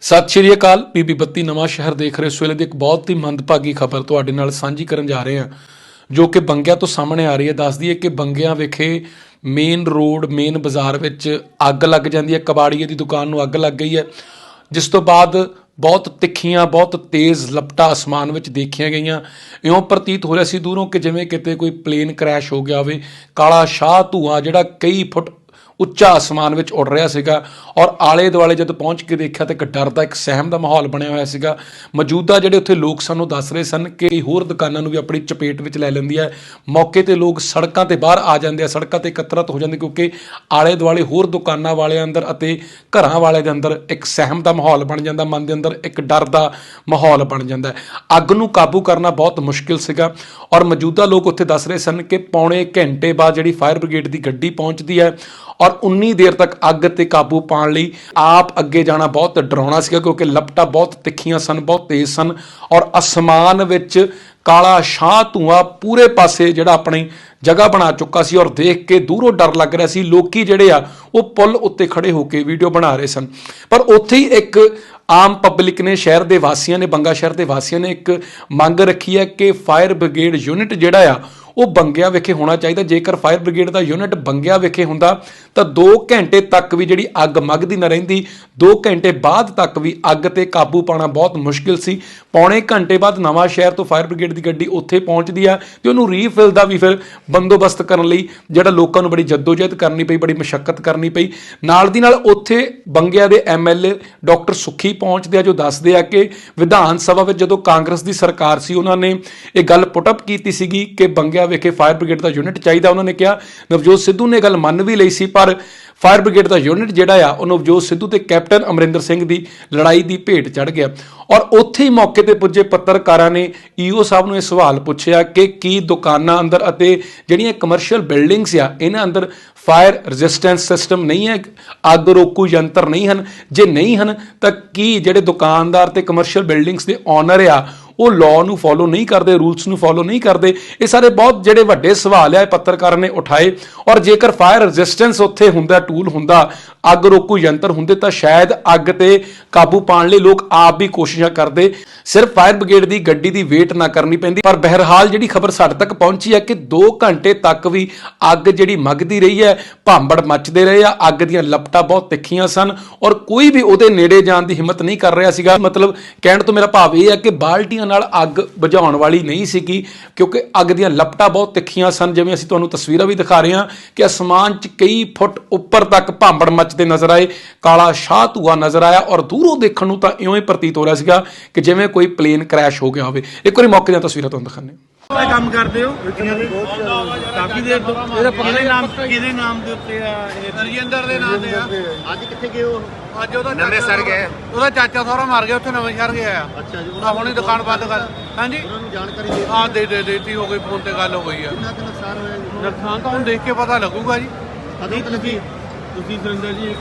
ਸਤਿ ਸ਼੍ਰੀ ਅਕਾਲ। ਪੀਪੀ ਬੱਤੀ ਨਵਾਂ ਸ਼ਹਿਰ ਦੇਖ ਰਹੇ ਹੋ। ਇਸ ਵੇਲੇ ਦੀ ਇੱਕ ਬਹੁਤ ਹੀ ਮੰਦਭਾਗੀ ਖਬਰ ਤੁਹਾਡੇ ਨਾਲ ਸਾਂਝੀ ਕਰਨ ਜਾ ਰਹੇ ਹਾਂ, ਜੋ ਕਿ ਬੰਗਿਆਂ ਤੋਂ ਸਾਹਮਣੇ ਆ ਰਹੀ ਹੈ। ਦੱਸਦੀ ਹੈ ਕਿ ਬੰਗਿਆਂ ਵਿਖੇ ਮੇਨ ਰੋਡ ਮੇਨ ਬਾਜ਼ਾਰ ਵਿੱਚ ਅੱਗ ਲੱਗ ਜਾਂਦੀ ਹੈ। ਕਬਾੜੀਏ ਦੀ ਦੁਕਾਨ ਨੂੰ ਅੱਗ ਲੱਗ ਗਈ ਹੈ। ਜਿਸ ਤੋਂ ਬਾਅਦ ਬਹੁਤ ਤਿੱਖੀਆਂ, ਬਹੁਤ ਤੇਜ਼ ਲਪਟਾ ਅਸਮਾਨ ਵਿੱਚ ਦੇਖੀਆਂ ਗਈਆਂ। ਇਉਂ ਪ੍ਰਤੀਤ ਹੋ ਰਿਹਾ ਸੀ ਦੂਰੋਂ ਕਿ ਜਿਵੇਂ ਕਿਤੇ ਕੋਈ ਪਲੇਨ ਕ੍ਰੈਸ਼ ਹੋ ਗਿਆ ਹੋਵੇ। ਕਾਲਾ ਸ਼ਾਹ ਧੂਆਂ ਜਿਹੜਾ ਕਈ ਫੁੱਟ ਉੱਚਾ ਅਸਮਾਨ ਵਿੱਚ ਉੱਡ ਰਿਹਾ ਸੀਗਾ ਔਰ ਆਲੇ ਦੁਆਲੇ ਜਦ ਪਹੁੰਚ ਕੇ ਦੇਖਿਆ ਤਾਂ ਇੱਕ ਡਰ ਦਾ, ਇੱਕ ਸਹਿਮ ਦਾ ਮਾਹੌਲ ਬਣਿਆ ਹੋਇਆ ਸੀਗਾ। ਮੌਜੂਦਾ ਜਿਹੜੇ ਉੱਥੇ ਲੋਕ ਸਾਨੂੰ ਦੱਸ ਰਹੇ ਸਨ ਕਿ ਹੋਰ ਦੁਕਾਨਾਂ ਨੂੰ ਵੀ ਆਪਣੀ ਚਪੇਟ ਵਿੱਚ ਲੈ ਲੈਂਦੀ ਹੈ। ਮੌਕੇ ਤੇ ਲੋਕ ਸੜਕਾਂ ਤੇ ਬਾਹਰ ਆ ਜਾਂਦੇ ਆ, ਸੜਕਾਂ ਤੇ ਇਕੱਤਰਤ ਹੋ ਜਾਂਦੇ ਕਿਉਂਕਿ ਆਲੇ ਦੁਆਲੇ ਹੋਰ ਦੁਕਾਨਾਂ ਵਾਲਿਆਂ ਅੰਦਰ ਅਤੇ ਘਰਾਂ ਵਾਲਿਆਂ ਦੇ ਅੰਦਰ ਇੱਕ ਸਹਿਮ ਦਾ ਮਾਹੌਲ ਬਣ ਜਾਂਦਾ, ਮਨ ਦੇ ਅੰਦਰ ਇੱਕ ਡਰ ਦਾ ਮਾਹੌਲ ਬਣ ਜਾਂਦਾ ਅੱਗ ਨੂੰ ਕਾਬੂ ਕਰਨਾ ਬਹੁਤ ਮੁਸ਼ਕਿਲ ਸੀਗਾ ਔਰ ਮੌਜੂਦਾ ਲੋਕ ਉੱਥੇ ਦੱਸ ਰਹੇ ਸਨ ਕਿ ਪੌਣੇ ਘੰਟੇ ਬਾਅਦ ਜਿਹੜੀ ਫਾਇਰ ਬ੍ਰਿਗੇਡ ਦੀ ਗੱਡੀ ਪਹੁੰਚਦੀ ਹੈ ਔਰ ਉਨੀ ਦੇਰ ਤੱਕ ਅੱਗ ਤੇ ਕਾਬੂ ਪਾਉਣ ਲਈ ਆਪ ਅੱਗੇ ਜਾਣਾ ਬਹੁਤ ਡਰਾਉਣਾ ਸੀਗਾ, ਕਿਉਂਕਿ ਲਪਟਾਂ ਬਹੁਤ ਤਿੱਖੀਆਂ ਸਨ, ਬਹੁਤ ਤੇਜ਼ ਸਨ ਔਰ ਅਸਮਾਨ ਵਿੱਚ ਕਾਲਾ ਸ਼ਾਹ ਧੂਆਂ ਪੂਰੇ ਪਾਸੇ ਜਿਹੜਾ ਆਪਣੀ ਜਗ੍ਹਾ ਬਣਾ ਚੁੱਕਾ ਸੀ ਔਰ ਦੇਖ ਕੇ ਦੂਰੋਂ ਡਰ ਲੱਗ ਰਿਹਾ ਸੀ। ਲੋਕੀ ਜਿਹੜੇ ਆ, ਉਹ ਪੁਲ ਉੱਤੇ ਖੜੇ ਹੋ ਕੇ ਵੀਡੀਓ ਬਣਾ ਰਹੇ ਸਨ। ਪਰ ਉੱਥੇ ਹੀ ਇੱਕ ਆਮ ਪਬਲਿਕ ਨੇ, ਸ਼ਹਿਰ ਦੇ ਵਾਸੀਆਂ ਨੇ, ਬੰਗਾ ਸ਼ਹਿਰ ਦੇ ਵਾਸੀਆਂ ਨੇ ਇੱਕ ਮੰਗ ਰੱਖੀ ਹੈ ਕਿ ਫਾਇਰ ਬ੍ਰਿਗੇਡ ਯੂਨਿਟ ਜਿਹੜਾ ਆ ਉਹ ਬੰਗਿਆ ਵਿਖੇ ਹੋਣਾ ਚਾਹੀਦਾ। ਜੇਕਰ ਫਾਇਰ ਬ੍ਰਿਗੇਡ ਦਾ ਯੂਨਿਟ ਬੰਗਿਆ ਵਿਖੇ ਹੁੰਦਾ, ਤਾਂ 2 ਘੰਟੇ ਤੱਕ ਵੀ ਜਿਹੜੀ ਅੱਗ ਮੱਗਦੀ ਨਾ ਰਹਿੰਦੀ। 2 ਘੰਟੇ ਬਾਅਦ ਤੱਕ ਵੀ ਅੱਗ ਤੇ ਕਾਬੂ ਪਾਉਣਾ ਬਹੁਤ ਮੁਸ਼ਕਿਲ ਸੀ। ਪੌਣੇ ਘੰਟੇ ਬਾਅਦ ਨਵਾਂ ਸ਼ਹਿਰ ਤੋਂ ਫਾਇਰ ਬ੍ਰਿਗੇਡ ਦੀ ਗੱਡੀ ਉੱਥੇ ਪਹੁੰਚਦੀ ਆ ਤੇ ਉਹਨੂੰ ਰੀਫਿਲ ਦਾ ਵੀ ਫਿਰ ਬੰਦੋਬਸਤ ਕਰਨ ਲਈ ਜਿਹੜਾ ਲੋਕਾਂ ਨੂੰ ਬੜੀ ਜਦੋਜਹਿਦ ਕਰਨੀ ਪਈ, ਬੜੀ ਮੁਸ਼ਕਲ ਕਰਨੀ ਪਈ। ਨਾਲ ਦੀ ਨਾਲ ਉੱਥੇ ਬੰਗਿਆ ਦੇ ਐਮਐਲਏ ਡਾਕਟਰ ਸੁਖੀ ਪਹੁੰਚਦੇ ਆ, ਜੋ ਦੱਸਦੇ ਆ ਕਿ ਵਿਧਾਨ ਸਭਾ ਵਿੱਚ ਜਦੋਂ ਕਾਂਗਰਸ ਦੀ ਸਰਕਾਰ ਸੀ, ਉਹਨਾਂ ਨੇ ਇਹ ਗੱਲ ਪੁੱਟ ਅਪ ਕੀਤੀ ਸੀਗੀ ਕਿ ਬੰਗਿਆ ਵਿਖੇ ਫਾਇਰ ਬ੍ਰਿਗੇਡ ਦਾ ਯੂਨਿਟ ਚਾਹੀਦਾ, ਉਹਨਾਂ ਨੇ ਕਿਹਾ। ਨਵਜੋਤ ਸਿੱਧੂ ਨੇ ਗੱਲ ਮੰਨ ਵੀ ਲਈ ਸੀ, ਪਰ ਫਾਇਰ ਬ੍ਰਿਗੇਡ ਦਾ ਯੂਨਿਟ ਜਿਹੜਾ ਆ, ਉਹ ਨਵਜੋਤ ਸਿੱਧੂ ਤੇ ਕੈਪਟਨ ਅਮਰਿੰਦਰ ਸਿੰਘ ਦੀ ਲੜਾਈ ਦੀ ਭੇਟ ਚੜ ਗਿਆ। ਔਰ ਉੱਥੇ ਹੀ ਮੌਕੇ ਤੇ ਪੁੱਜੇ ਪੱਤਰਕਾਰਾਂ ਨੇ ਈਓ ਸਾਹਿਬ ਨੂੰ ਇਹ ਸਵਾਲ ਪੁੱਛਿਆ ਕਿ ਕੀ ਦੁਕਾਨਾਂ ਅੰਦਰ ਅਤੇ ਜਿਹੜੀਆਂ ਕਮਰਸ਼ੀਅਲ ਬਿਲਡਿੰਗਸ ਆ, ਇਹਨਾਂ ਅੰਦਰ ਫਾਇਰ ਰੈਜ਼ਿਸਟੈਂਸ ਸਿਸਟਮ ਨਹੀਂ ਹੈ, ਅੱਗ ਰੋਕੂ ਯੰਤਰ ਨਹੀਂ ਹਨ। ਜੇ ਨਹੀਂ ਹਨ, ਤਾਂ ਕੀ ਜਿਹੜੇ ਦੁਕਾਨਦਾਰ ਤੇ ਕਮਰਸ਼ੀਅਲ ਬਿਲਡਿੰਗਸ ਦੇ ਓਨਰ ਆ ਉਹ ਲਾਅ ਨੂੰ ਫੋਲੋ ਨਹੀਂ ਕਰਦੇ ਰੂਲਸ ਨੂੰ ਫੋਲੋ ਨਹੀਂ ਕਰਦੇ। ਇਹ ਸਾਰੇ ਬਹੁਤ ਜਿਹੜੇ ਵੱਡੇ ਸਵਾਲ ਆ ਪੱਤਰਕਾਰਾਂ ਨੇ ਉਠਾਏ। ਔਰ ਜੇਕਰ ਫਾਇਰ ਰੈਜ਼ਿਸਟੈਂਸ ਉੱਥੇ ਹੁੰਦਾ ਟੂਲ ਹੁੰਦਾ, ਅੱਗ ਰੋਕੂ ਯੰਤਰ ਹੁੰਦੇ, ਤਾਂ ਸ਼ਾਇਦ ਅੱਗ ਤੇ ਕਾਬੂ ਪਾਉਣ ਲਈ ਲੋਕ ਆਪ ਵੀ ਕੋਸ਼ਿਸ਼ਾਂ ਕਰਦੇ। ਸਿਰਫ ਫਾਇਰ ਬ੍ਰਿਗੇਡ ਦੀ ਗੱਡੀ ਦੀ ਵੇਟ ਨਾ ਕਰਨੀ ਪੈਂਦੀ। ਪਰ ਬਹਿਰਹਾਲ ਜਿਹੜੀ ਖਬਰ ਸਾਡੇ ਤੱਕ ਪਹੁੰਚੀ ਹੈ ਕਿ 2 ਘੰਟੇ ਤੱਕ ਵੀ ਅੱਗ ਜਿਹੜੀ ਮਗਦੀ ਰਹੀ ਹੈ, ਭਾਂਬੜ ਮੱਚਦੇ ਰਹੇ ਆ, ਅੱਗ ਦੀਆਂ ਲਪਟਾਂ ਬਹੁਤ ਤਿੱਖੀਆਂ ਸਨ। ਔਰ ਕੋਈ ਵੀ ਉਹਦੇ ਨੇੜੇ ਜਾਣ ਦੀ ਹਿੰਮਤ ਨਹੀਂ ਕਰ ਰਿਹਾ ਸੀਗਾ। ਮਤਲਬ ਕਹਿਣ ਤੋਂ ਮੇਰਾ ਭਾਵ ਇਹ ਹੈ ਕਿ ਬਾਲਟੀਆਂ ਨਾਲ ਅੱਗ ਬੁਝਾਉਣ ਵਾਲੀ ਨਹੀਂ ਸੀਗੀ, ਕਿਉਂਕਿ ਅੱਗ ਦੀਆਂ ਲਪਟਾਂ ਬਹੁਤ ਤਿੱਖੀਆਂ ਸਨ। ਜਿਵੇਂ ਅਸੀਂ ਤੁਹਾਨੂੰ ਤਸਵੀਰਾਂ ਵੀ ਦਿਖਾ ਰਹੇ ਹਾਂ ਕਿ ਅਸਮਾਨ 'ਚ ਕਈ ਫੁੱਟ ਉੱਪਰ ਤੱਕ ਭਾਂਬੜ ਮੱਚਦੇ ਨਜ਼ਰ ਆਏ, ਕਾਲਾ ਸ਼ਾਹ ਧੂਆ ਨਜ਼ਰ ਆਇਆ ਔਰ ਦੂਰੋਂ ਦੇਖਣ ਨੂੰ ਤਾਂ ਇਉਂ ਹੀ ਪ੍ਰਤੀਤ ਹੋ ਰਿਹਾ ਸੀਗਾ ਕਿ ਜਿਵੇਂ ਕੋਈ ਪਲੇਨ ਕ੍ਰੈਸ਼ ਹੋ ਗਿਆ ਹੋਵੇ। ਇੱਕ ਵਾਰੀ ਮੌਕੇ ਦੀਆਂ ਤਸਵੀਰਾਂ ਤੁਹਾਨੂੰ ਦਿਖਾਉਂਦੇ ਇਹ ਕੰਮ ਕਰਦੇ ਹੋ? ਕਾਫੀ ਦੇਰ ਤੋਂ ਇਹਦਾ ਕਿਹਦੇ ਨਾਮ ਕਿਹਦੇ ਨਾਮ ਦੇ ਉੱਤੇ ਆ ਇਹ? ਰਜਿੰਦਰ ਦੇ ਨਾਂ ਤੇ ਆ। ਅੱਜ ਕਿੱਥੇ ਗਏ ਹੋ ਅੱਜ ਉਹਦਾ ਨਵੇਂ ਚਾਚਾ ਸਰ ਗਏ। ਉਹਦਾ ਚਾਚਾ ਸਹੁਰਾ ਮਰ ਗਿਆ ਉੱਥੇ ਨਵੇਂ ਸ਼ਹਿਰ ਗਿਆ ਆ। ਅੱਛਾ ਜੀ ਉਹਦਾ ਹੁਣੇ ਦੁਕਾਨ ਬੰਦ ਕਰ ਹਾਂਜੀ? ਉਹਨਾਂ ਨੂੰ ਜਾਣਕਾਰੀ ਦੇ ਹਾਂ ਦੇ ਦੇ ਦੇਤੀ ਹੋ ਗਈ ਫੋਨ ਤੇ ਗੱਲ ਹੋ ਗਈ ਆ। ਕਿੰਨਾ ਨੁਕਸਾਨ ਹੋਇਆ ਜੀ? ਨੁਕਸਾਨ ਤਾਂ ਹੁਣ ਦੇਖ ਕੇ ਪਤਾ ਲੱਗੂਗਾ ਜੀ। ਅਦੋਂ ਤੁਸੀਂ ਤੁਸੀਂ ਸੁਰਿੰਦਰ ਜੀ ਇੱਕ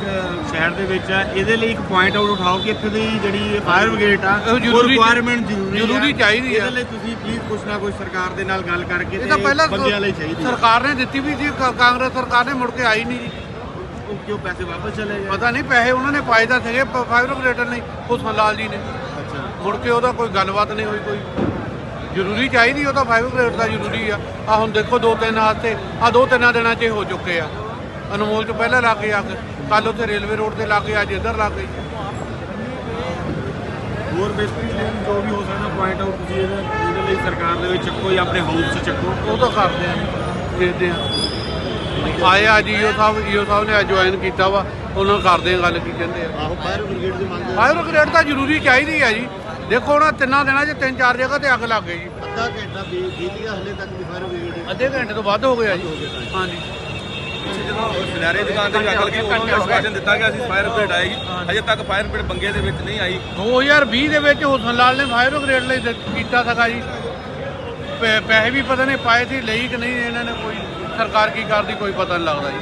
ਸ਼ਹਿਰ ਦੇ ਵਿੱਚ ਆ ਇਹਦੇ ਲਈ ਇੱਕ ਪੁਆਇੰਟ ਆਊਟ ਉਠਾਓ ਕਿ ਇੱਥੇ ਦੀ ਜਿਹੜੀ ਫਾਇਰ ਬ੍ਰਿਗੇਡ ਆ ਉਹ ਰਿਕੁਆਇਰਮੈਂਟ ਜ਼ਰੂਰੀ ਜ਼ਰੂਰੀ ਚਾਹੀਦੀ ਆ। ਇਹਦੇ ਲਈ ਤੁਸੀਂ ਪਲੀਜ਼ ਕੁਛ ਨਾ ਕੁਛ ਸਰਕਾਰ ਦੇ ਨਾਲ ਗੱਲ ਕਰਕੇ ਇਹ ਤਾਂ ਤੇ ਪਹਿਲਾਂ ਬੰਦਿਆਂ ਲਈ ਚਾਹੀਦੀ। ਸਰਕਾਰ ਨੇ ਦਿੱਤੀ ਵੀ ਕਾ- ਕਾਂਗਰਸ ਸਰਕਾਰ ਨੇ ਮੁੜ ਕੇ ਆਈ ਨਹੀਂ ਜੀ। ਉਹ ਕਿਉਂ ਪੈਸੇ ਵਾਪਸ ਚਲੇ ਗਏ? ਪਤਾ ਨਹੀਂ ਪੈਸੇ ਉਹਨਾਂ ਨੇ ਪਾਏ ਤਾਂ ਸੀਗੇ ਫਾਈਵ ਰੈਗੂਲੇਟਰ ਨੇ ਹੁਸਨ ਲਾਲ ਜੀ ਨੇ। ਅੱਛਾ। ਮੁੜ ਕੇ ਉਹਦਾ ਕੋਈ ਗੱਲਬਾਤ ਨਹੀਂ ਹੋਈ ਕੋਈ ਜ਼ਰੂਰੀ ਚਾਹੀਦੀ ਉਹ ਤਾਂ ਫਾਈਵ ਗ੍ਰੇਡ ਦਾ ਜ਼ਰੂਰੀ ਆ। ਆ ਹੁਣ ਦੇਖੋ ਦੋ ਤਿੰਨ ਹਫ਼ਤੇ ਆ ਦੋ ਤਿੰਨਾਂ ਦਿਨਾਂ 'ਚ ਹੋ ਚੁੱਕੇ ਆ। ਅਨਮੋਲ ਚ ਪਹਿਲਾਂ ਲੱਗ ਗਈ ਅੱਗ। ਕੱਲ ਉੱਥੇ ਰੇਲਵੇ ਰੋਡ ਤੇ ਲੱਗ ਗਈ ਅੱਜ ਇੱਧਰ ਲੱਗ ਗਈ ਹੋਰ ਬੇਸਿਕਲੀ ਜੋ ਵੀ ਹੋ ਸਕਦਾ ਪੁਆਇੰਟ ਆਊਟ ਤੁਸੀਂ ਇਹਦੇ ਇਹਦੇ ਲਈ ਸਰਕਾਰ ਦੇ ਵਿੱਚ ਚੱਕੋ ਜਾਂ ਆਪਣੇ ਹਾਊਸ 'ਚ ਚੱਕੋ। ਉਹ ਤਾਂ ਕਰਦੇ ਆ ਦੇਖਦੇ ਆ। ਆਏ ਆ ਜੀਓ ਸਾਹਿਬ ਈਓ ਸਾਹਿਬ ਨੇ ਜੁਆਇਨ ਕੀਤਾ ਵਾ। ਉਹਨਾਂ ਕਰਦੇ ਆ ਗੱਲ ਕੀ ਕਹਿੰਦੇ ਆ। ਆਹੋ ਫਾਇਰ ਬ੍ਰਿਗੇਡ ਦੀ ਮੰਗ ਫਾਇਰ ਗ੍ਰੇਡ ਤਾਂ ਜ਼ਰੂਰੀ ਚਾਹੀਦੀ ਆ ਜੀ। ਦੇਖੋ ਹੁਣ ਤਿੰਨਾਂ ਦਿਨਾਂ 'ਚ ਤਿੰਨ ਚਾਰ ਜਗ੍ਹਾ ਤੇ ਅੱਗ ਲੱਗ ਗਈ ਜੀ। ਅੱਧਾ ਘੰਟਾ ਬੀਤ ਗਿਆ ਹਲੇ ਤੱਕ ਵੀ ਫਾਇਰ ਬ੍ਰਿਗੇਡ ਅੱਧੇ ਘੰਟੇ ਤੋਂ ਵੱਧ ਹੋ ਗਿਆ ਜੀ। ਹਾਂਜੀ। ਜਦੋਂ ਖਿਲਾਰੇ ਦੁਕਾਨ ਤੇ ਅੱਗ ਲੱਗੀ ਉਦੋਂ ਆਸ਼ਵਾਸਨ ਦਿੱਤਾ ਗਿਆ ਸੀ ਫਾਇਰ ਬ੍ਰਿਗੇਡ ਆਏਗੀ। ਅਜੇ ਤੱਕ ਫਾਇਰ ਬ੍ਰਿਗੇਡ ਬੰਗੇ ਦੇ ਵਿੱਚ ਨਹੀਂ ਆਈ। 2020 ਦੇ ਵਿੱਚ ਹੁਸਨ ਲਾਲ ਨੇ ਫਾਇਰ ਗ੍ਰੇਡ ਲਈ ਦ- ਕੀਤਾ ਸੀਗਾ ਜੀ। ਪੈ- ਪੈਸੇ ਵੀ ਪਤਾ ਨਹੀਂ ਪਾਏ ਸੀ ਲਈ ਕਿ ਨਹੀਂ ਇਹਨਾਂ ਨੇ ਕੋਈ ਸਰਕਾਰ ਕੀ ਕਰਦੀ ਕੋਈ ਪਤਾ ਨਹੀਂ ਲੱਗਦਾ ਜੀ।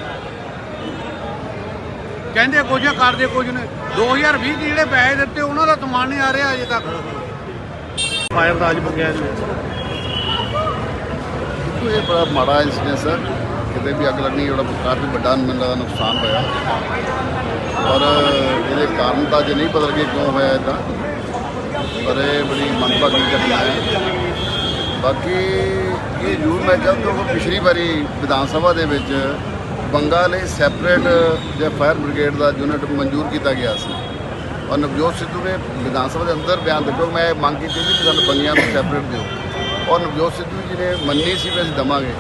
ਕਹਿੰਦੇ ਕੁਝ ਆ, ਕਰਦੇ ਕੁਝ ਨੇ। 2020 ਦੇ ਜਿਹੜੇ ਪੈਸੇ ਦਿੱਤੇ ਉਹਨਾਂ ਦਾ ਸਮਾਨ ਨਹੀਂ ਆ ਰਿਹਾ ਅਜੇ ਤੱਕ। ਫਾਇਰ ਰਾਜ ਦੇਖੋ, ਇਹ ਬੜਾ ਮਾੜਾ ਇੰਸੀਡੈਂਸ ਹੈ ਕਿਤੇ ਵੀ ਅੱਗ ਲੱਗਣੀ ਜਿਹੜਾ ਕਾਫੀ ਵੱਡਾ ਮੈਨੂੰ ਲੱਗਦਾ ਨੁਕਸਾਨ ਹੋਇਆ। ਪਰ ਇਹਦੇ ਕਾਰਨ ਤਾਂ ਜੇ ਨਹੀਂ ਪਤਾ ਲੱਗੇ ਕਿਉਂ ਹੋਇਆ ਇਦਾਂ ਪਰ ਇਹ ਬੜੀ ਮੰਦਭਾਗੀ ਘਟਨਾ ਹੈ। ਬਾਕੀ ਇਹ ਜ਼ਰੂਰ ਮੈਂ ਚਾਹੁੰਦਾ ਕਿ ਪਿਛਲੀ ਵਾਰੀ ਵਿਧਾਨ ਸਭਾ ਦੇ ਵਿੱਚ ਬੰਗਾ ਲਈ ਸੈਪਰੇਟ ਜੇ ਫਾਇਰ ਬ੍ਰਿਗੇਡ ਦਾ ਯੂਨਿਟ ਮਨਜ਼ੂਰ ਕੀਤਾ ਗਿਆ ਸੀ। ਔਰ ਨਵਜੋਤ ਸਿੱਧੂ ਨੇ ਵਿਧਾਨ ਸਭਾ ਦੇ ਅੰਦਰ ਬਿਆਨ ਦਿੱਤਾ ਮੈਂ ਇਹ ਮੰਗ ਕੀਤੀ ਸੀ ਕਿ ਸਾਨੂੰ ਬੰਗੀਆਂ ਨੂੰ ਸੈਪਰੇਟ ਦਿਓ। ਔਰ ਨਵਜੋਤ ਸਿੱਧੂ ਜੀ ਨੇ ਮੰਨੀ ਸੀ ਵੀ ਅਸੀਂ ਦਵਾਂਗੇ।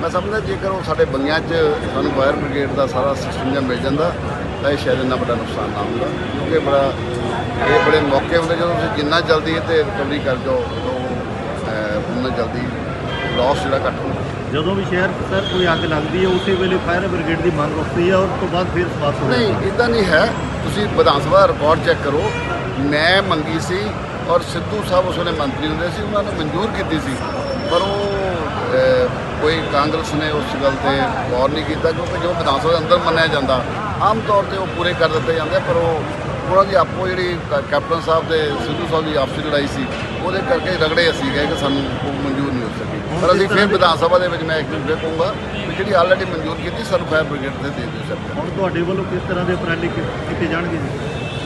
ਮੈਂ ਸਮਝਦਾ ਜੇਕਰ ਉਹ ਸਾਡੇ ਬੰਗਿਆਂ 'ਚ ਸਾਨੂੰ ਫਾਇਰ ਬ੍ਰਿਗੇਡ ਦਾ ਸਾਰਾ ਸਿਸਟਮ ਜਾਂ ਮਿਲ ਜਾਂਦਾ ਤਾਂ ਇਹ ਸ਼ਾਇਦ ਇੰਨਾ ਵੱਡਾ ਨੁਕਸਾਨ ਨਾ ਹੁੰਦਾ ਕਿਉਂਕਿ ਬੜਾ ਇਹ ਬੜੇ ਮੌਕੇ ਹੁੰਦੇ ਜਦੋਂ ਤੁਸੀਂ ਜਿੰਨਾ ਜਲਦੀ ਇਹ ਤੇ ਰਿਕਵਰੀ ਕਰ ਜਾਓ ਉਨਾ ਜਲਦੀ ਲਾਸ ਜਿਹੜਾ ਘੱਟ ਹੁੰਦਾ। ਜਦੋਂ ਵੀ ਸ਼ਹਿਰ ਸਰ ਕੋਈ ਅੱਗ ਲੱਗਦੀ ਹੈ ਉਸੇ ਵੇਲੇ ਫਾਇਰ ਬ੍ਰਿਗੇਡ ਦੀ ਮੰਗ ਉੱਠਦੀ ਹੈ ਔਰ ਉਸ ਤੋਂ ਬਾਅਦ ਫਿਰ ਸਮਾਪਤ ਹੋ ਨਹੀਂ ਇਦਾਂ ਨਹੀਂ ਹੈ। ਤੁਸੀਂ ਵਿਧਾਨ ਸਭਾ ਰਿਕਾਰਡ ਚੈੱਕ ਕਰੋ। ਮੈਂ ਮੰਗੀ ਸੀ ਔਰ ਸਿੱਧੂ ਸਾਹਿਬ ਉਸ ਵੇਲੇ ਮੰਤਰੀ ਹੁੰਦੇ ਸੀ ਉਹਨਾਂ ਨੇ ਮਨਜ਼ੂਰ ਕੀਤੀ ਸੀ। ਪਰ ਉਹ ਕੋਈ ਕਾਂਗਰਸ ਨੇ ਉਸ ਗੱਲ ਤੇ ਗੌਰ ਨਹੀਂ ਕੀਤਾ ਕਿਉਂਕਿ ਜੋ ਵਿਧਾਨ ਸਭਾ ਦੇ ਅੰਦਰ ਮੰਨਿਆ ਜਾਂਦਾ ਆਮ ਤੌਰ ਤੇ ਉਹ ਪੂਰੇ ਕਰ ਦਿੱਤੇ ਜਾਂਦੇ ਪਰ ਉਹ ਉਹਨਾਂ ਦੀ ਆਪੋ ਜਿਹੜੀ ਕ- ਕੈਪਟਨ ਸਾਹਿਬ ਤੇ ਸਿੱਧੂ ਸਾਹਿਬ ਦੀ ਆਪਸੀ ਲੜਾਈ ਸੀ ਉਹਦੇ ਕਰਕੇ ਰਗੜੇ ਅਸੀਂ ਗਏ ਕਿ ਸਾਨੂੰ ਉਹ ਮਨਜ਼ੂਰ ਨਹੀਂ ਹੋ ਸਕੀ। ਪਰ ਅਸੀਂ ਫਿਰ ਵਿਧਾਨ ਸਭਾ ਦੇ ਵਿੱਚ ਮੈਂ ਇੱਕ ਨੂੰ ਕਹੂੰਗਾ ਵੀ ਜਿਹੜੀ ਆਲਰੇਡੀ ਮਨਜ਼ੂਰ ਕੀਤੀ ਸਾਨੂੰ ਫਾਇਰ ਬ੍ਰਿਗੇਡ ਤੇ ਦੇ ਦਿਓ ਸਰ। ਹੁਣ ਤੁਹਾਡੇ ਵੱਲੋਂ ਕਿਸ ਤਰ੍ਹਾਂ ਦੇ ਉਪਰਾਲੇ ਕੀ- ਕੀਤੇ ਜਾਣਗੇ ਜੀ?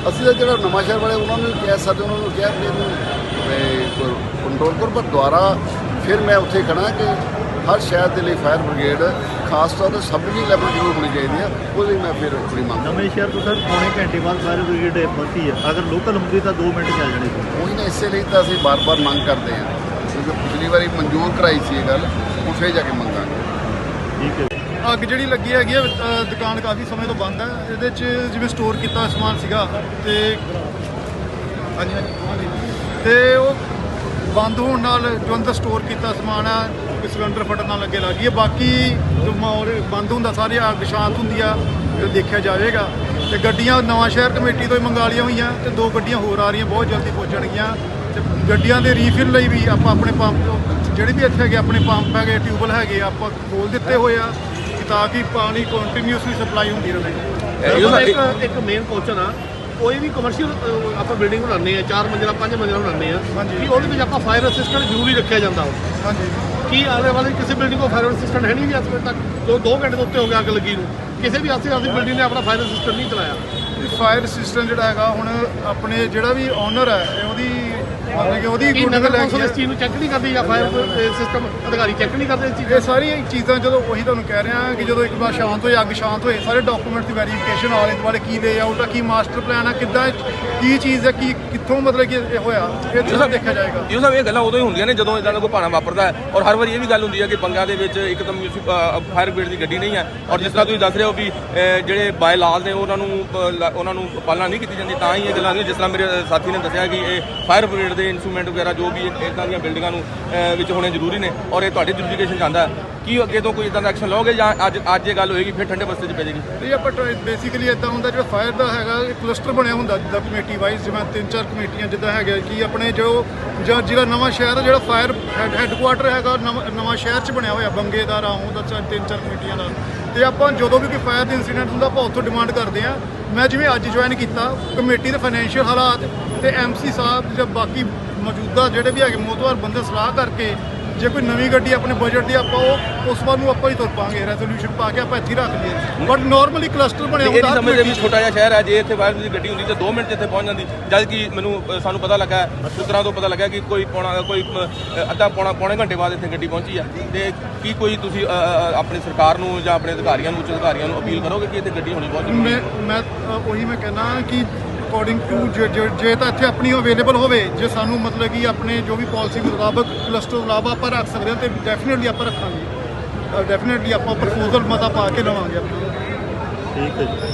ਅਸੀਂ ਤਾਂ ਜਿਹੜਾ ਨਵਾਂ ਸ਼ਹਿਰ ਵਾਲੇ ਉਹਨਾਂ ਨੂੰ ਵੀ ਕਹਿ ਸਕਦੇ ਉਹਨਾਂ ਨੂੰ ਕਿਹਾ ਵੀ ਇਹਨੂੰ ਕੰਟਰੋਲ ਕਰੋ ਪਰ ਦੁਆਰਾ ਫਿਰ ਮੈਂ ਉੱਥੇ ਖੜਾ ਕਿ ਹਰ ਸ਼ਹਿਰ ਦੇ ਲਈ ਫਾਇਰ ਬ੍ਰਿਗੇਡ ਖਾਸ ਤੌਰ ਤੇ ਸਬਜ਼ੀ ਲੈਵਲ ਜ਼ਰੂਰ ਹੋਣੀ ਚਾਹੀਦੀ ਹੈ ਉਹਦੇ ਲਈ ਮੈਂ ਫਿਰ ਆਪਣੀ ਮੰਗ ਨਵੇਂ ਸ਼ਹਿਰ ਤੋਂ ਸਰ ਪੌਣੇ ਘੰਟੇ ਬਾਅਦ ਫਾਇਰ ਬ੍ਰਿਗੇਡ ਪਹੁੰਚੀ ਹੈ। ਅਗਰ ਲੋਕਲ ਹੁੰਦੀ ਤਾਂ 2 ਮਿੰਟ 'ਚ ਆ ਜਾਣੀ ਸੀ। ਉਹੀ ਨਾ ਇਸੇ ਲਈ ਤਾਂ ਅਸੀਂ ਬਾਰ-ਬਾਰ ਮੰਗ ਕਰਦੇ ਹਾਂ। ਕਿਉਂਕਿ ਪਿਛਲੀ ਵਾਰੀ ਮਨਜ਼ੂਰ ਕਰਾਈ ਸੀ ਇਹ ਗੱਲ ਹੁਣ ਫੇਰ ਜਾ ਕੇ ਮੰਗਾਂਗੇ। ਠੀਕ ਹੈ। ਜੀ। ਅੱਗ ਜਿਹੜੀ ਲੱਗੀ ਹੈਗੀ ਆ ਅ, ਦੁਕਾਨ ਕਾਫੀ ਸਮੇਂ ਤੋਂ ਬੰਦ ਹੈ ਇਹਦੇ 'ਚ ਜਿਵੇਂ ਸਟੋਰ ਕੀਤਾ ਸਮਾਨ ਸੀਗਾ ਤੇ ਹਾਂਜੀ ਹਾਂਜੀ ਤੇ ਉਹ ਬੰਦ ਹੋਣ ਨਾਲ ਜੋ ਅੰਦਰ ਸਟੋਰ ਕੀਤਾ ਸਮਾਨ ਆ ਕਿ ਸਿਲੰਡਰ ਫਟਣ ਨਾਲ ਲੱਗੇ ਲੱਗੀ ਹੈ। ਬਾਕੀ ਜੋ ਮਾਹੌਲ ਬੰਦ ਹੁੰਦਾ ਸਾਰੇ ਅੱਗ ਸ਼ਾਂਤ ਹੁੰਦੀ ਆ ਇਹ ਦੇਖਿਆ ਜਾਵੇਗਾ। ਤੇ ਗੱਡੀਆਂ ਨਵਾਂ ਸ਼ਹਿਰ ਕਮੇਟੀ ਤੋਂ ਹੀ ਮੰਗਾ ਲਈਆਂ ਹੋਈਆਂ ਤੇ ਦੋ ਗੱਡੀਆਂ ਹੋਰ ਆ ਰਹੀਆਂ ਬਹੁਤ ਜਲਦੀ ਪਹੁੰਚਣਗੀਆਂ। ਤੇ ਗੱਡੀਆਂ ਦੇ ਰੀਫਿਲ ਲਈ ਵੀ ਆਪਾਂ ਆਪਣੇ ਪੰਪ ਜਿਹੜੇ ਵੀ ਇੱਥੇ ਹੈਗੇ ਆਪਣੇ ਪੰਪ ਹੈਗੇ ਟਿਊਬਲ ਹੈਗੇ ਆਪਾਂ ਖੋਲ ਦਿੱਤੇ ਹੋਏ ਆ ਕਿ ਤਾਂ ਕਿ ਪਾਣੀ ਕੰਟੀਨਿਊਸਲੀ ਸਪਲਾਈ ਹੁੰਦੀ ਰਹੇ। ਇੱਕ ਇੱਕ ਮੇਨ ਕੁਐਸਚਨ ਆ ਕੋਈ ਵੀ ਕਮਰਸ਼ੀਅਲ ਆਪਾਂ ਬਿਲਡਿੰਗ ਬਣਾਉਂਦੇ ਆ ਚਾਰ ਮੰਜ਼ਿਲਾ ਪੰਜ ਮੰਜ਼ਿਲਾ ਬਣਾਉਂਦੇ ਆ ਹਾਂਜੀ। ਕਿ ਉਹਦੇ ਵਿੱਚ ਆਪਾਂ ਫਾਇਰ ਅਸਿਸਟੈਂਟ ਜ਼ਰੂਰੀ ਰੱਖਿਆ ਜਾਂਦਾ ਹਾਂਜੀ। ਕੀ ਆਲੇ ਵਾਲੇ ਕਿਸੇ ਬਿਲਡਿੰਗ ਕੋ ਫਾਇਰ ਅਸਿਸਟੈਂਟ ਹੈ ਨਹੀਂ ਵੀ ਅੱਜ ਤੱਕ ਜੋ 2 ਘੰਟੇ ਤੋਂ ਉੱਤੇ ਹੋ ਗਿਆ ਅੱਗ ਲੱਗੀ ਨੂੰ। ਕਿਸੇ ਵੀ ਆਸੇ ਆਸੇ ਬਿਲਡਿੰਗ ਨੇ ਆਪਣਾ ਫਾਇਰ ਅਸਿਸਟੈਂਟ ਨਹੀਂ ਚਲਾਇਆ। ਫਾਇਰ ਸਿਸਟਮ ਜਿਹੜਾ ਹੈਗਾ ਹੁਣ ਆਪਣੇ ਜਿਹੜਾ ਵੀ ਓਨਰ ਹੈ ਉਹਦੀ ਮਤਲਬ ਕਿ ਉਹਦੀ ਕੀ ਗੁੱਡ ਨਗਰ ਲੈ ਕੌਂਸਲ ਇਸ ਕੇ ਚੀਜ਼ ਨੂੰ ਚੈੱਕ ਨਹੀਂ ਕਰਦੀ ਜਾਂ ਫਾਇਰ ਸਿਸਟਮ ਅਧਿਕਾਰੀ ਚੈੱਕ ਨਹੀਂ ਕਰਦੇ ਇਸ ਚੀਜ਼ ਇਹ ਸਾਰੀਆਂ ਚੀਜ਼ਾਂ ਜਦੋਂ ਉਹੀ ਤੁਹਾਨੂੰ ਕਹਿ ਰਿਹਾ ਕਿ ਜਦੋਂ ਇੱਕ ਵਾਰ ਸ਼ਾਂਤ ਹੋਏ ਅੱਗ ਸ਼ਾਂਤ ਹੋਏ ਸਾਰੇ ਡਾਕੂਮੈਂਟ ਦੀ ਵੈਰੀਫਿਕੇਸ਼ਨ ਆਲੇ ਦੁਆਲੇ ਕੀ ਲੇਆਊਟ ਆ ਕੀ ਮਾਸਟਰ ਪਲਾਨ ਆ ਕਿੱਦਾਂ ਇਹ- ਕੀ ਚੀਜ਼ ਹੈ ਕੀ ਕਿੱਥੋਂ ਮਤਲਬ ਕਿ ਇਹ ਹੋਇਆ ਇਹ ਸਭ ਦੇਖਿਆ ਜਾਏਗਾ। ਇਹ ਸਭ ਇਹ ਗੱਲਾਂ ਉਦੋਂ ਹੀ ਹੁੰਦੀਆਂ ਨੇ ਜਦੋਂ ਇਦਾਂ ਦਾ ਕੋਈ ਭਾਣਾ ਵਾਪਰਦਾ ਹੈ। ਔਰ ਹਰ ਵਾਰੀ ਇਹ ਵੀ ਗੱਲ ਹੁੰਦੀ ਹੈ ਕਿ ਬੰਗਾ ਦੇ ਵਿੱਚ ਇੱਕਦਮ ਫਾਇਰ ਬ੍ਰਿਗੇਡ ਦੀ ਗੱਡੀ ਨਹੀਂ ਹੈ। ਔਰ ਜਿਸ ਤਰ੍ਹਾਂ ਤੁਸੀਂ ਦੱਸ ਰਹੇ ਹੋ ਵੀ ਜਿਹੜੇ ਬਾਏ ਲਾਜ਼ ਨੇ ਉਹਨਾਂ ਨੂੰ ਉਹਨਾਂ ਨੂੰ ਪਾਲਣਾ ਨਹੀਂ ਕੀਤੀ ਜਾਂਦੀ ਤਾਂ ਹੀ ਇਹ ਗੱਲਾਂ ਜਿਸ ਤਰ੍ਹਾਂ ਮੇਰੇ ਸਾਥੀ ਨੇ ਦੱਸਿਆ ਕਿ ਇਹ ਫਾਇਰ ਬ੍ਰਿਗੇਡ ਦੇ ਇਨਸਟਰੂਮੈਂਟ ਵਗੈਰਾ ਜੋ ਵੀ ਇਦਾਂ ਦੀਆਂ ਬਿਲਡਿੰਗਾਂ ਨੂੰ ਵਿੱਚ ਹੋਣੇ ਜ਼ਰੂਰੀ ਨੇ ਔਰ ਇਹ ਤੁਹਾਡੇ ਜੁਡੀਫਿਕੇਸ਼ਨ ਜਾਂਦਾ ਕੀ ਅੱਗੇ ਤੋਂ ਕੋਈ ਇਦਾਂ ਦਾ ਐਕਸ਼ਨ ਲਓਗੇ ਜਾਂ ਅੱਜ ਅੱਜ ਇਹ ਗੱਲ ਹੋਏਗੀ, ਫਿਰ ਠੰਡੇ ਬਸਤੇ 'ਚ ਪੈ ਜਾਏਗੀ? ਇਹ ਆਪਾਂ ਬੇਸਿਕਲੀ ਇਦਾਂ ਹੁੰਦਾ ਜਿਹੜਾ ਫਾਇਰ ਦਾ ਹੈਗਾ ਇੱਕ ਕਲਸਟਰ ਬਣਿਆ ਹੁੰਦਾ, ਜਿੱਦਾਂ ਕਮੇਟੀ ਵਾਈਜ਼ ਜਿਵੇਂ ਤਿੰਨ ਚਾਰ ਕਮੇਟੀਆਂ ਜਿੱਦਾਂ ਹੈਗਾ ਕਿ ਆਪਣੇ ਜੋ ਜਾਂ ਜਿਹੜਾ ਨਵਾਂ ਸ਼ਹਿਰ ਜਿਹੜਾ ਫਾਇਰ ਹੈੱਡਕੁਆਟਰ ਹੈਗਾ ਨਵਾਂ ਨਵਾਂ ਸ਼ਹਿਰ 'ਚ ਬਣਿਆ ਹੋਇਆ, ਬੰਗੇ ਦਾ, ਰਾਹੋਂ ਦਾ ਤਿੰਨ ਚਾਰ ਕਮੇਟੀਆਂ ਦਾ ਤੇ ਆਪਾਂ ਜਦੋਂ ਵੀ ਕੋਈ ਫਾਇਰ ਦਾ ਇਨਸੀਡੈਂਟ ਹੁੰਦਾ, ਆਪਾਂ ਉੱਥੋਂ ਡਿਮਾਂਡ ਕਰਦੇ ਆ। ਮੈਂ ਜਿਵੇਂ ਅੱਜ ਜੁਆਇਨ ਕੀਤਾ ਕਮੇਟੀ ਦੇ ਫਾਈਨੈਂਸ਼ੀਅਲ ਹਾਲਾਤ ਤੇ ਐਮਸੀ ਸਾਹਿਬ ਜਾਂ ਬਾਕੀ ਮੌਜੂਦਾ ਜਿਹੜੇ ਵੀ ਹੈਗੇ ਮੋਤਵਾਰ ਬੰਦੇ ਸਲਾਹ ਕਰਕੇ ਜੇ ਕੋਈ ਨਵੀਂ ਗੱਡੀ ਆਪਣੇ ਬਜਟ ਦੀ ਆਪਾਂ ਉਹ ਉਸ ਵੱਲ ਨੂੰ ਆਪਾਂ ਹੀ ਤੁਰ ਪਾਂਗੇ ਰੈਜ਼ੋਲੂਸ਼ਨ ਪਾ ਕੇ ਆਪਾਂ ਇੱਥੇ ਰੱਖ ਲਈਏ। ਬਟ ਨਾਰਮਲੀ ਕਲਸਟਰ ਬਣਿਆ ਇਹ ਹੁੰਦਾ ਸਮਝਦੇ ਵੀ ਛੋਟਾ ਜਿਹਾ ਸ਼ਹਿਰ ਹੈ ਜੇ ਇੱਥੇ ਫਾਇਰ ਦੀ ਗੱਡੀ ਹੁੰਦੀ ਤੇ 2 ਮਿੰਟ ਇੱਥੇ ਪਹੁੰਚ ਜਾਂਦੀ। ਜਦ ਕਿ ਮੈਨੂੰ ਸਾਨੂੰ ਪਤਾ ਲੱਗਾ ਹੈ, ਸੂਤਰਾਂ ਤੋਂ ਪਤਾ ਲੱਗਾ ਕਿ ਕੋਈ ਪੌਣਾ ਕੋਈ ਅੱਧਾ ਪੌਣਾ ਪੌਣੇ ਘੰਟੇ ਬਾਅਦ ਇੱਥੇ ਗੱਡੀ ਪਹੁੰਚੀ ਆ। ਤੇ ਕੀ ਕੋਈ ਤੁਸੀਂ ਆਪਣੀ ਸਰਕਾਰ ਨੂੰ ਜਾਂ ਆਪਣੇ ਅਧਿਕਾਰੀਆਂ ਨੂੰ ਉੱਚ ਅਧਿਕਾਰੀਆਂ ਨੂੰ ਅਪੀਲ ਕਰੋਗੇ ਕਿ ਇੱਥੇ ਗੱਡੀ ਹੋਣੀ ਬਹੁਤ ਜ਼ਰੂਰੀ ਮੈਂ ਹੈ? ਮੈਂ ਅ, ਉਹੀ ਮੈਂ ਕਹਿੰਦਾ ਕਿ ਅਕੋਰਡਿੰਗ ਟੂ ਜੇ ਤਾਂ ਇੱਥੇ ਆਪਣੀ ਅਵੇਲੇਬਲ ਹੋਵੇ, ਜੇ ਸਾਨੂੰ ਮਤਲਬ ਕਿ ਆਪਣੇ ਜੋ ਵੀ ਪਾਲਿਸੀ ਮੁਤਾਬਕ ਕਲਸਟਰ ਇਲਾਵਾ ਆਪਾਂ ਰੱਖ ਸਕਦੇ ਹਾਂ, ਤੇ ਡੈਫੀਨਿਟਲੀ ਆਪਾਂ ਰੱਖਾਂਗੇ। ਡੈਫੀਨਿਟਲੀ ਆਪਾਂ ਪ੍ਰਪੋਜ਼ਲ ਮਤਾ ਪਾ ਕੇ ਲਵਾਂਗੇ ਆਪਾਂ ਠੀਕ ਹੈ ਜੀ।